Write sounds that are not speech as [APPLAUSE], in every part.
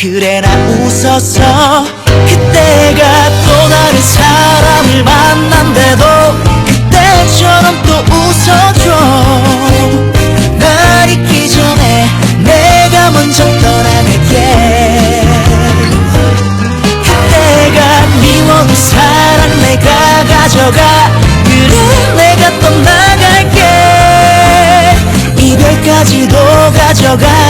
그래 나 웃었어. 그때가 또 다른 사람을 만난데도 그때처럼 또 웃어줘. 날 잊기 전에 내가 먼저 떠나갈게. 그때가 미워도 사랑 내가 가져가. 그래 내가 떠나갈게. 이별까지도 가져가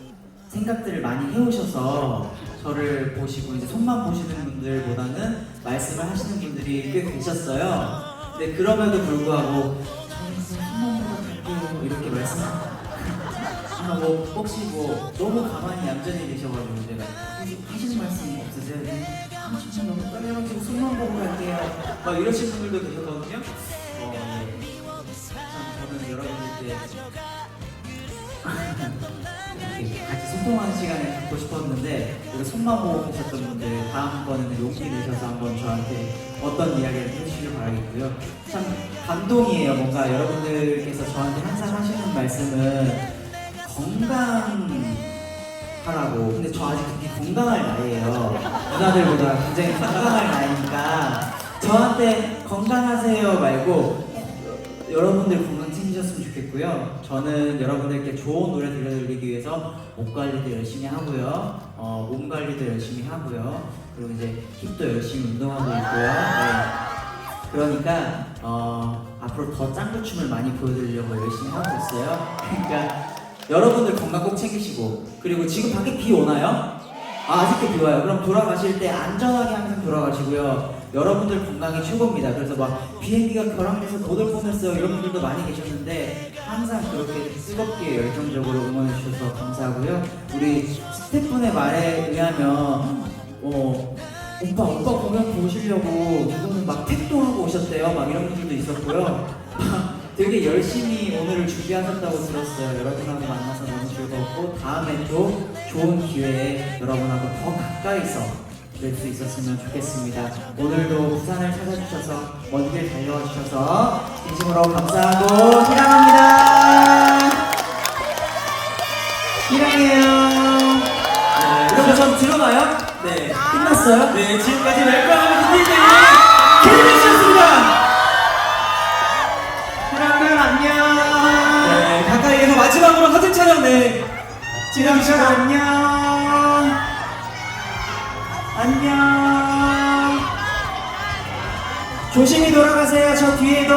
생각들을 많이 해오셔서 저를 보시고 이제 손만 보시는 분들보다는 말씀을 하시는 분들이 꽤 계셨어요. 근데 그럼에도 불구하고 저는 손만 보고 이렇게 말씀. 아, 뭐 혹시 뭐 너무 가만히 얌전히 계셔가지고 제가 혹시 하시는 말씀 없으세요? 네. 아, 진짜 너무 떨려가지고 손만 보고 갈게요. 막 이러신 분들도 계셨거든요. 어, 네. 참 저는 여러분들께 소통하는 시간을 갖고 싶었는데 우리 손만 보고 계셨던 분들 다음번에는 용기 내셔서 한번 저한테 어떤 이야기를 해주시길 바라겠고요. 참 감동이에요. 뭔가 여러분들께서 저한테 항상 하시는 말씀은 건강하라고. 근데 저 아직 되게 건강할 나이에요. 누나들보다 굉장히 건강할 나이니까 저한테 건강하세요 말고 여러분들 건강 챙기셨으면 좋겠고요. 저는 여러분들께 좋은 노래 들려드리기 위해서 목 관리도 열심히 하고요. 어, 몸 관리도 열심히 하고요. 그리고 이제 힙도 열심히 운동하고 있고요. 네. 그러니까 어, 앞으로 더 짱구 춤을 많이 보여드리려고 열심히 하고 있어요. 그러니까 여러분들 건강 꼭 챙기시고 그리고 지금 밖에 비 오나요? 아, 아직도 비 와요. 그럼 돌아가실 때 안전하게 항상 돌아가시고요. 여러분들 건강이 최고입니다. 그래서 막 비행기가 결항돼서 뻔했어요. 이런 분들도 많이 계셨는데 항상 그렇게 뜨겁게 열정적으로 응원해 주셔서 감사하고요. 우리 스태프분의 말에 의하면 어, 오빠 오빠 공연 보시려고 누구는 막 택도 하고 오셨대요. 막 이런 분들도 있었고요. [LAUGHS] 되게 열심히 오늘을 준비하셨다고 들었어요. 여러분하고 너무 즐거웠고 다음에 또 좋은 기회에 여러분하고 더 가까이서 뵐 수 있었으면 좋겠습니다. 오늘도 부산을 찾아주셔서 먼 길 달려와 주셔서 진심으로 감사하고 사랑합니다. 사랑해요. 네, 이러면 전 들어가요? 네. 끝났어요? 네, 지금까지 웰컴 김민정이 케이씨였 안녕. 안녕. 조심히 돌아가세요. 저 뒤에도.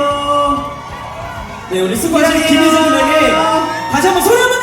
네 우리 수고하신 미안해요. 김희정님에게 다시 한번 소리 한번